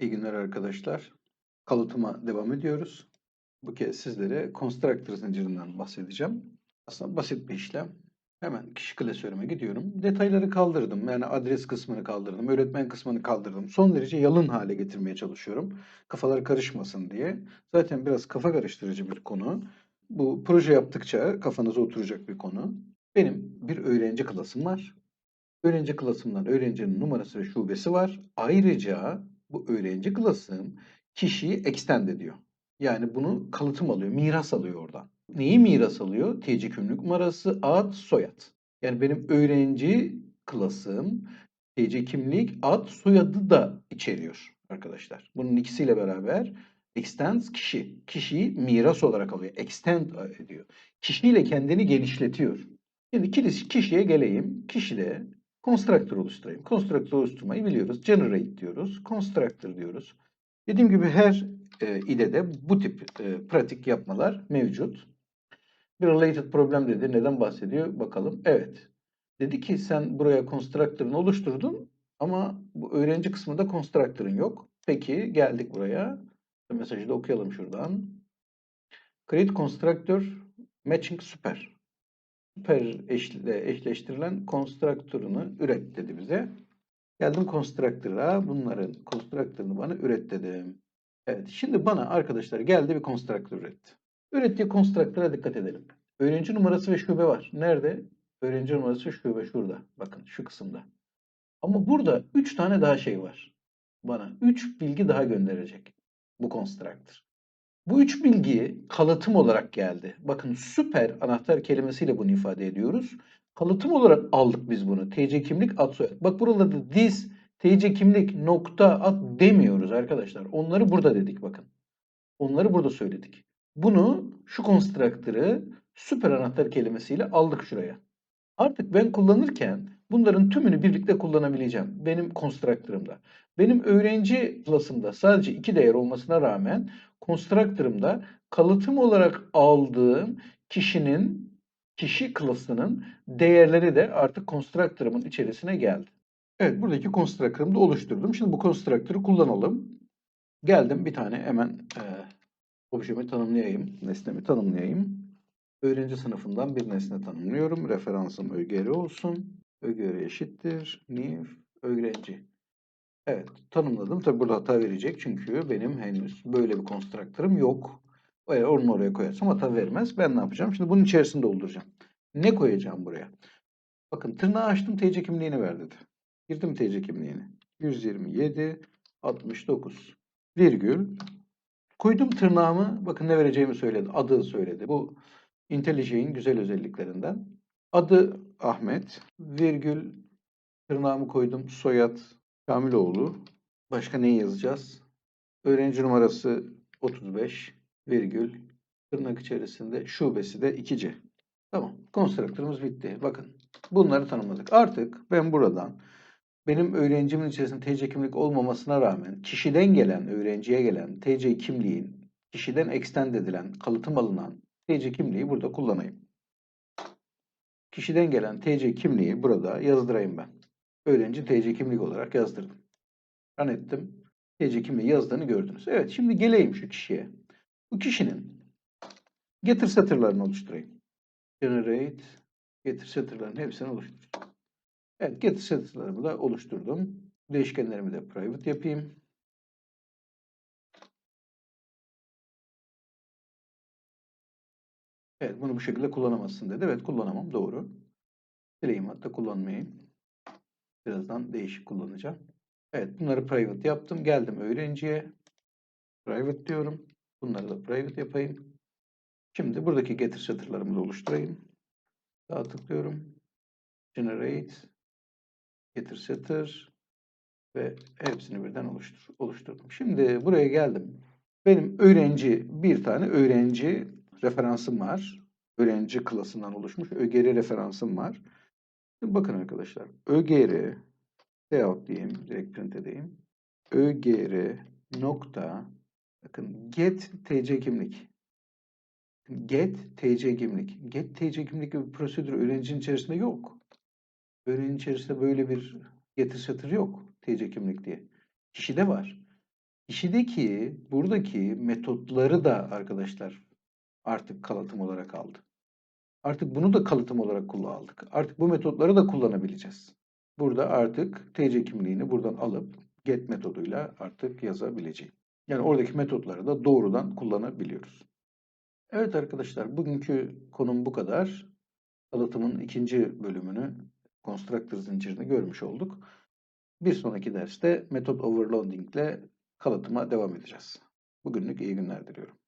İyi günler arkadaşlar. Kalıtıma devam ediyoruz. Bu kez sizlere constructor zincirinden bahsedeceğim. Aslında basit bir işlem. Hemen kişi klasörüme gidiyorum. Detayları kaldırdım. Yani adres kısmını kaldırdım. Öğretmen kısmını kaldırdım. Son derece yalın hale getirmeye çalışıyorum. Kafalar karışmasın diye. Zaten biraz kafa karıştırıcı bir konu. Bu proje yaptıkça kafanıza oturacak bir konu. Benim bir öğrenci klasım var. Öğrenci klasımdan öğrencinin numarası ve şubesi var. Ayrıca bu öğrenci klasım kişiyi extend ediyor. Yani bunu kalıtım alıyor, miras alıyor oradan. Neyi miras alıyor? TC kimlik numarası, ad, soyad. Yani benim öğrenci klasım TC kimlik, ad, soyadı da içeriyor arkadaşlar. Bunun ikisiyle beraber extends kişi. Kişiyi miras olarak alıyor. Extend ediyor. Kişiyle kendini genişletiyor. Şimdi kişiye geleyim. Kişide constructor oluşturayım. Constructor oluşturmayı biliyoruz. Generate diyoruz. Constructor diyoruz. Dediğim gibi her e, IDE'de bu tip e, pratik yapmalar mevcut. Bir related problem dedi. Neden bahsediyor? Bakalım. Evet. Dedi ki sen buraya constructor'ını oluşturdun ama bu öğrenci kısmında constructor'ın yok. Peki geldik buraya. Mesajı da okuyalım şuradan. Create constructor matching super. Super eşle eşleştirilen constructor'ını üret dedi bize. Geldim constructor'a. Bunların constructor'ını bana üret dedim. Evet. Şimdi bana arkadaşlar geldi bir constructor üretti. Ürettiği constructor'a dikkat edelim. Öğrenci numarası ve şube var. Nerede? Öğrenci numarası ve şube şurada. Bakın şu kısımda. Ama burada 3 tane daha şey var. Bana 3 bilgi daha gönderecek bu constructor. Bu üç bilgi kalıtım olarak geldi. Bakın süper anahtar kelimesiyle bunu ifade ediyoruz. Kalıtım olarak aldık biz bunu. TC kimlik ad soyad. Bak buralarda this, TC kimlik, nokta, ad demiyoruz arkadaşlar. Onları burada dedik bakın. Onları burada söyledik. Bunu şu constructor'ı süper anahtar kelimesiyle aldık şuraya. Artık ben kullanırken bunların tümünü birlikte kullanabileceğim. Benim constructor'ımda. Benim öğrenci klasımda sadece iki değer olmasına rağmen constructor'ımda kalıtım olarak aldığım kişinin kişi klasının değerleri de artık constructor'ımın içerisine geldi. Evet buradaki constructor'ımı da oluşturdum. Şimdi bu constructor'ı kullanalım. Geldim bir tane hemen e, objemi tanımlayayım. Nesnemi tanımlayayım. Öğrenci sınıfından bir nesne tanımlıyorum. Referansım ögr olsun. Ögr eşittir. New öğrenci. Evet tanımladım. Tabi burada hata verecek. Çünkü benim henüz böyle bir constructor'ım yok. Eğer onu oraya koyarsam hata vermez. Ben ne yapacağım? Şimdi bunun içerisinde dolduracağım. Ne koyacağım buraya? Bakın tırnağı açtım TC kimliğini ver dedi. Girdim TC kimliğini. 127 69 virgül koydum tırnağımı. Bakın ne vereceğimi söyledi. Adı söyledi. Bu IntelliJ'in güzel özelliklerinden. Adı Ahmet. Virgül tırnağımı koydum. Soyad Kamiloğlu. Başka neyi yazacağız? Öğrenci numarası 35 virgül tırnak içerisinde şubesi de 2C. Tamam. Konstruktörümüz bitti. Bakın bunları tanımladık. Artık ben buradan benim öğrencimin içerisinde TC kimlik olmamasına rağmen kişiden gelen, öğrenciye gelen TC kimliğin kişiden extend edilen, kalıtım alınan TC kimliği burada kullanayım. Kişiden gelen TC kimliği burada yazdırayım ben. Öğrenci TC kimlik olarak yazdırdım. Run ettim. TC kimliği yazdığını gördünüz. Evet şimdi geleyim şu kişiye. Bu kişinin getir satırlarını oluşturayım. Generate getir satırlarının hepsini oluşturacağım. Evet getir satırlarımı da oluşturdum. Değişkenlerimi de private yapayım. Evet bunu bu şekilde kullanamazsın dedi. Evet kullanamam doğru. Sileyim hatta kullanmayayım. Birazdan değişik kullanacağım. Evet bunları private yaptım. Geldim öğrenciye. Private diyorum. Bunları da private yapayım. Şimdi buradaki getir satırlarımı da oluşturayım. Sağ tıklıyorum. Generate. Getir satır. Ve hepsini birden oluştur, oluşturdum. Şimdi buraya geldim. Benim öğrenci bir tane öğrenci referansım var. Öğrenci klasından oluşmuş ÖGR referansım var. Şimdi bakın arkadaşlar. ÖGR layout diyeyim. Direkt print edeyim. ÖGR nokta bakın get tc kimlik. Get tc kimlik. Get tc kimlik gibi bir prosedür öğrencinin içerisinde yok. Öğrencinin içerisinde böyle bir getir satır yok. TC kimlik diye. Kişide var. Kişideki buradaki metotları da arkadaşlar artık kalıtım olarak aldı. Artık bunu da kalıtım olarak kullandık. Artık bu metotları da kullanabileceğiz. Burada artık TC kimliğini buradan alıp get metoduyla artık yazabileceğim. Yani oradaki metotları da doğrudan kullanabiliyoruz. Evet arkadaşlar bugünkü konum bu kadar. Kalıtımın ikinci bölümünü constructor zincirini görmüş olduk. Bir sonraki derste metot overloading ile kalıtıma devam edeceğiz. Bugünlük iyi günler diliyorum.